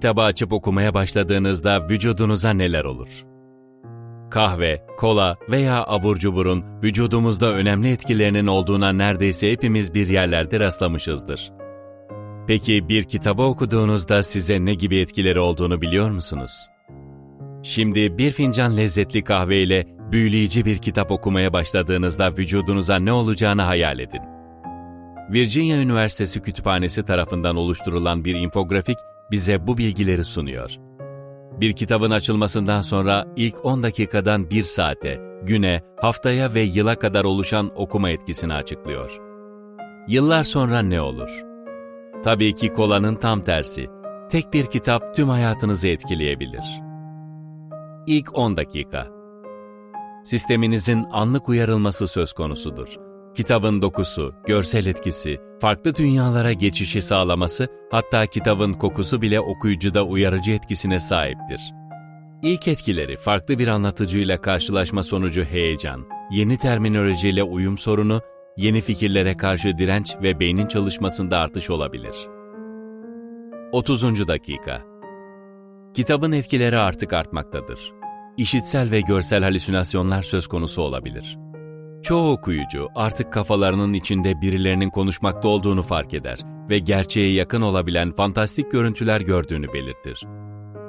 kitabı açıp okumaya başladığınızda vücudunuza neler olur? Kahve, kola veya abur cuburun vücudumuzda önemli etkilerinin olduğuna neredeyse hepimiz bir yerlerde rastlamışızdır. Peki bir kitabı okuduğunuzda size ne gibi etkileri olduğunu biliyor musunuz? Şimdi bir fincan lezzetli kahve ile büyüleyici bir kitap okumaya başladığınızda vücudunuza ne olacağını hayal edin. Virginia Üniversitesi Kütüphanesi tarafından oluşturulan bir infografik bize bu bilgileri sunuyor. Bir kitabın açılmasından sonra ilk 10 dakikadan 1 saate, güne, haftaya ve yıla kadar oluşan okuma etkisini açıklıyor. Yıllar sonra ne olur? Tabii ki kolanın tam tersi. Tek bir kitap tüm hayatınızı etkileyebilir. İlk 10 dakika. Sisteminizin anlık uyarılması söz konusudur. Kitabın dokusu, görsel etkisi, farklı dünyalara geçişi sağlaması, hatta kitabın kokusu bile okuyucuda uyarıcı etkisine sahiptir. İlk etkileri farklı bir anlatıcıyla karşılaşma sonucu heyecan, yeni terminolojiyle uyum sorunu, yeni fikirlere karşı direnç ve beynin çalışmasında artış olabilir. 30. dakika. Kitabın etkileri artık artmaktadır. İşitsel ve görsel halüsinasyonlar söz konusu olabilir. Çoğu okuyucu artık kafalarının içinde birilerinin konuşmakta olduğunu fark eder ve gerçeğe yakın olabilen fantastik görüntüler gördüğünü belirtir.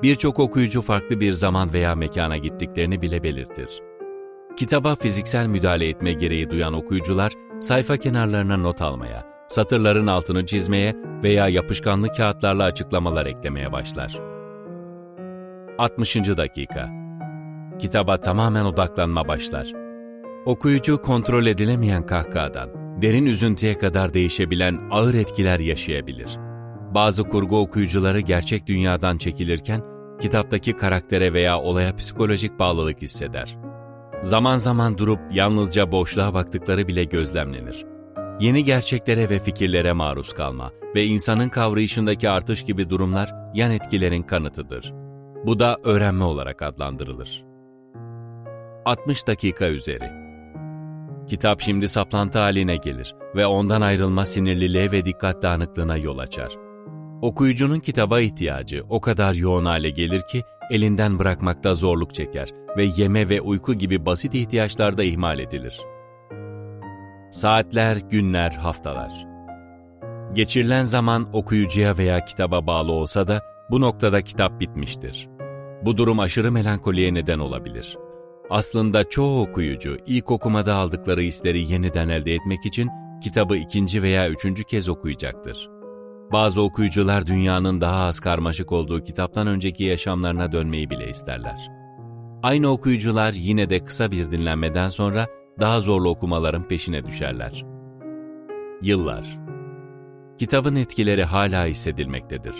Birçok okuyucu farklı bir zaman veya mekana gittiklerini bile belirtir. Kitaba fiziksel müdahale etme gereği duyan okuyucular sayfa kenarlarına not almaya, satırların altını çizmeye veya yapışkanlı kağıtlarla açıklamalar eklemeye başlar. 60. dakika. Kitaba tamamen odaklanma başlar. Okuyucu kontrol edilemeyen kahkahadan derin üzüntüye kadar değişebilen ağır etkiler yaşayabilir. Bazı kurgu okuyucuları gerçek dünyadan çekilirken kitaptaki karaktere veya olaya psikolojik bağlılık hisseder. Zaman zaman durup yalnızca boşluğa baktıkları bile gözlemlenir. Yeni gerçeklere ve fikirlere maruz kalma ve insanın kavrayışındaki artış gibi durumlar yan etkilerin kanıtıdır. Bu da öğrenme olarak adlandırılır. 60 dakika üzeri Kitap şimdi saplantı haline gelir ve ondan ayrılma sinirliliğe ve dikkat dağınıklığına yol açar. Okuyucunun kitaba ihtiyacı o kadar yoğun hale gelir ki elinden bırakmakta zorluk çeker ve yeme ve uyku gibi basit ihtiyaçlarda ihmal edilir. Saatler, günler, haftalar. Geçirilen zaman okuyucuya veya kitaba bağlı olsa da bu noktada kitap bitmiştir. Bu durum aşırı melankoliye neden olabilir. Aslında çoğu okuyucu ilk okumada aldıkları hisleri yeniden elde etmek için kitabı ikinci veya üçüncü kez okuyacaktır. Bazı okuyucular dünyanın daha az karmaşık olduğu kitaptan önceki yaşamlarına dönmeyi bile isterler. Aynı okuyucular yine de kısa bir dinlenmeden sonra daha zorlu okumaların peşine düşerler. Yıllar Kitabın etkileri hala hissedilmektedir.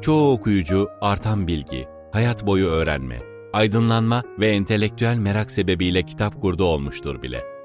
Çoğu okuyucu artan bilgi, hayat boyu öğrenme, aydınlanma ve entelektüel merak sebebiyle kitap kurdu olmuştur bile.